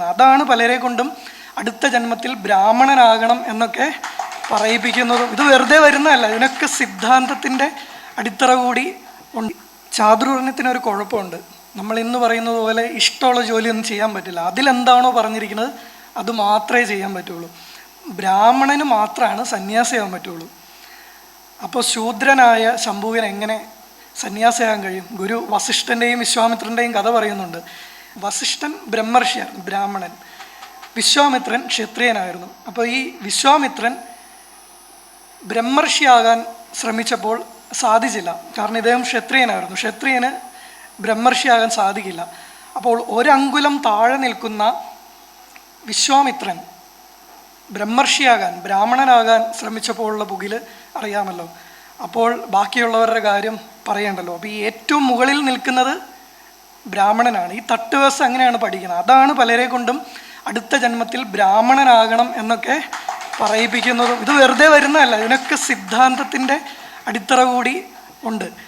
അതാണ് പലരെ കൊണ്ടും അടുത്ത ജന്മത്തിൽ ബ്രാഹ്മണനാകണം എന്നൊക്കെ പറയിപ്പിക്കുന്നതും. ഇത് വെറുതെ വരുന്നതല്ല. ഇതിനൊക്കെ സിദ്ധാന്തത്തിന്റെ അടിത്തറ കൂടി ഉണ്ട്. ചാതുർവർണത്തിന് ഒരു കുഴപ്പമുണ്ട്. നമ്മൾ ഇന്ന് പറയുന്നത് പോലെ ഇഷ്ടമുള്ള ജോലിയൊന്നും ചെയ്യാൻ പറ്റില്ല. അതിലെന്താണോ പറഞ്ഞിരിക്കുന്നത് അത് മാത്രമേ ചെയ്യാൻ പറ്റുള്ളൂ. ബ്രാഹ്മണന് മാത്രമാണ് സന്യാസിയാകാൻ പറ്റുള്ളൂ. അപ്പോൾ ശൂദ്രനായ ശംഭുവിന് എങ്ങനെ സന്യാസിയാകാൻ കഴിയും? ഗുരു വസിഷ്ഠന്റെയും വിശ്വാമിത്രന്റെയും കഥ പറയുന്നുണ്ട്. വസിഷ്ഠൻ ബ്രഹ്മർഷിയായിരുന്നു ബ്രാഹ്മണൻ വിശ്വാമിത്രൻ ക്ഷത്രിയനായിരുന്നു. അപ്പോൾ ഈ വിശ്വാമിത്രൻ ബ്രഹ്മർഷിയാകാൻ ശ്രമിച്ചപ്പോൾ സാധിച്ചില്ല. കാരണം ഇദ്ദേഹം ക്ഷത്രിയനായിരുന്നു. ക്ഷത്രിയന് ബ്രഹ്മർഷിയാകാൻ സാധിക്കില്ല. അപ്പോൾ ഒരങ്കുലം താഴെ നിൽക്കുന്ന വിശ്വാമിത്രൻ ബ്രഹ്മർഷിയാകാൻ ബ്രാഹ്മണനാകാൻ ശ്രമിച്ചപ്പോഴുള്ള പുകിൽ അറിയാമല്ലോ. അപ്പോൾ ബാക്കിയുള്ളവരുടെ കാര്യം പറയണ്ടല്ലോ. അപ്പോൾ ഈ ഏറ്റവും മുകളിൽ നിൽക്കുന്നത് ബ്രാഹ്മണനാണ്. ഈ തട്ടുവസ് അങ്ങനെയാണ് പഠിക്കുന്നത്. അതാണ് പലരെ കൊണ്ടും അടുത്ത ജന്മത്തിൽ ബ്രാഹ്മണനാകണം എന്നൊക്കെ പറയിപ്പിക്കുന്നതും ഇത് വെറുതെ വരുന്നതല്ല. ഇതിനൊക്കെ സിദ്ധാന്തത്തിന്റെ അടിത്തറ കൂടി ഉണ്ട്.